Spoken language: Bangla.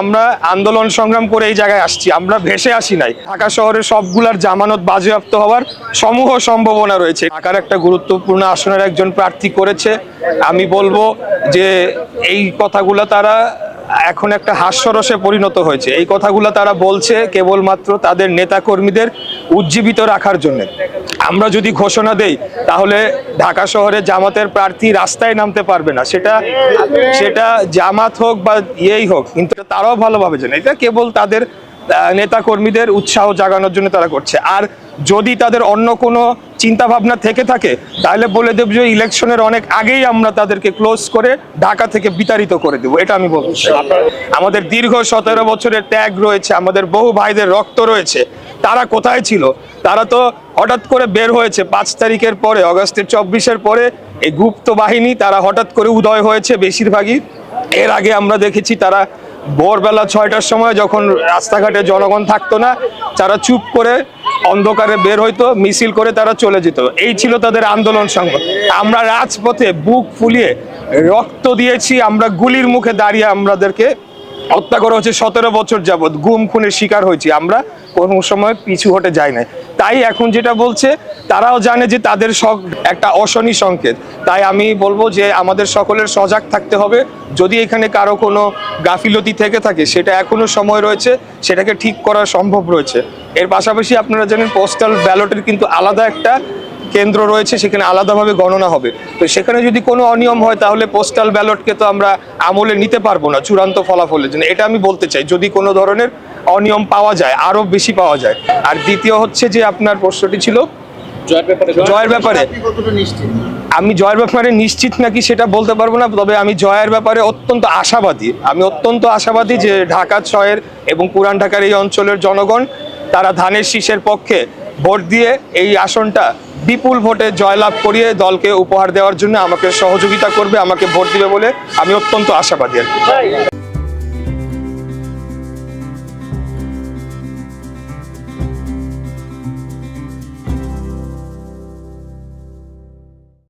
আমরা আন্দোলন সংগ্রাম করে এই জায়গায় আসছি, আমরা ভেসে আসি নাই। ঢাকা শহরের সবগুলার জামানত বাজেয়াপ্ত হওয়ার সমূহ সম্ভাবনা রয়েছে। ঢাকার একটা গুরুত্বপূর্ণ আসনের একজন প্রার্থী করেছে। আমি বলব যে এই কথাগুলো তারা এখন একটা হাস্যরসে পরিণত হয়েছে। এই কথাগুলো তারা বলছে কেবলমাত্র তাদের নেতাকর্মীদের উজ্জীবিত রাখার জন্য। আমরা যদি ঘোষণা দেই তাহলে ঢাকা শহরে জামাতের প্রার্থী রাস্তায় নামতে পারবে না। সেটা সেটা জামাত হোক বা ইয়েই হোক কিন্তু তারাও ভালোভাবে জানে। এটা কেবল তাদের নেতা কর্মীদের উৎসাহ জাগানোর জন্য তারা করছে। আর যদি তাদের অন্য কোনো চিন্তা ভাবনা থেকে থাকে তাহলে বলে দেব যে ইলেকশনের অনেক আগেই আমরা তাদেরকে ক্লোজ করে ঢাকা থেকে বিতাড়িত করে দেবো। এটা আমি বলতে আমাদের দীর্ঘ সতেরো বছরের ত্যাগ রয়েছে আমাদের বহু ভাইদের রক্ত রয়েছে। তারা কোথায় ছিল? তারা তো হঠাৎ করে বের হয়েছে পাঁচ তারিখের পরে, অগস্টের চব্বিশের পরে। এই গুপ্ত বাহিনী তারা হঠাৎ করে উদয় হয়েছে বেশিরভাগই। এর আগে আমরা দেখেছি তারা ভোরবেলা ছয়টার সময় যখন রাস্তাঘাটে জনগণ থাকতো না, তারা চুপ করে অন্ধকারে বের হইতো, মিছিল করে তারা চলে যেত। এই ছিল তাদের আন্দোলন সংগ্রাম আমরা রাজপথে বুক ফুলিয়ে রক্ত দিয়েছি, আমরা গুলির মুখে দাঁড়িয়ে আমাদেরকে হত্যা করা হচ্ছে। সতেরো বছর যাবৎ গুম, খুনের শিকার হয়েছি আমরা। কোনো সময় পিছু হটে যায় না তাই এখন যেটা বলছে, তারাও জানে যে তাদের শখ একটা অশনি সংকেত। তাই আমি বলব যে আমাদের সকলের সজাগ থাকতে হবে। যদি এখানে কারও কোনো গাফিলতি থেকে থাকে, সেটা এখনও সময় রয়েছে, সেটাকে ঠিক করা সম্ভব রয়েছে। এর পাশাপাশি আপনারা জানেন পোস্টাল ব্যালটের কিন্তু আলাদা একটা কেন্দ্র রয়েছে সেখানে আলাদাভাবে গণনা হবে। তো সেখানে যদি কোনো অনিয়ম হয় তাহলে পোস্টাল ব্যালটকে তো আমরা আমলে নিতে পারব না চূড়ান্ত ফলাফলের জন্য। এটা আমি বলতে চাই যদি কোনো ধরনের অনিয়ম পাওয়া যায় আরও বেশি পাওয়া যায়। আর দ্বিতীয় হচ্ছে যে আপনার প্রশ্নটি ছিল? জয়ের ব্যাপারে আমি জয়ের ব্যাপারে নিশ্চিত নাকি সেটা বলতে পারব না তবে আমি জয়ের ব্যাপারে অত্যন্ত আশাবাদী। আমি অত্যন্ত আশাবাদী যে ঢাকা ছয়ের এবং পুরান ঢাকার এই অঞ্চলের জনগণ তারা ধানের শীষের পক্ষে ভোট দিয়ে এই আসনটা বিপুল ভোটে জয়লাভ করিয়ে দলকে উপহার দেওয়ার জন্য আমাকে সহযোগিতা করবে, আমাকে ভোট দিবে বলে আমি অত্যন্ত আশাবাদী আর কি।